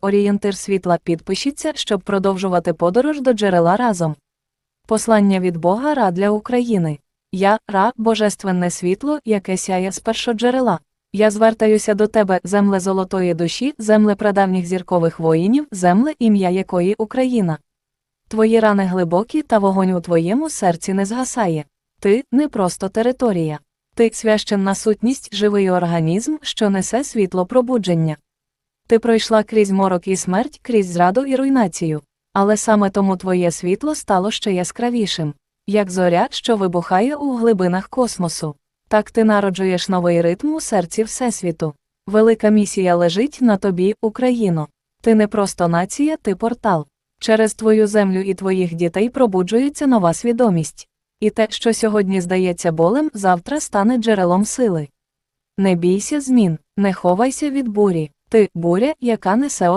орієнтир світла. Підпишіться, щоб продовжувати подорож до джерела разом. Послання від Бога Ра для України. Я Ра, божественне світло, яке сяє з першоджерела. Я звертаюся до тебе, земле золотої душі, земле прадавніх зіркових воїнів, земле ім'я якої Україна. Твої рани глибокі, та вогонь у твоєму серці не згасає. Ти не просто територія. Ти священна сутність, живий організм, що несе світло пробудження. Ти пройшла крізь морок і смерть, крізь зраду і руйнацію. Але саме тому твоє світло стало ще яскравішим, як зоря, що вибухає у глибинах космосу. Так ти народжуєш новий ритм у серці Всесвіту. Велика місія лежить на тобі, Україно. Ти не просто нація, ти портал. Через твою землю і твоїх дітей пробуджується нова свідомість. І те, що сьогодні здається болем, завтра стане джерелом сили. Не бійся змін, не ховайся від бурі, ти буря, яка несе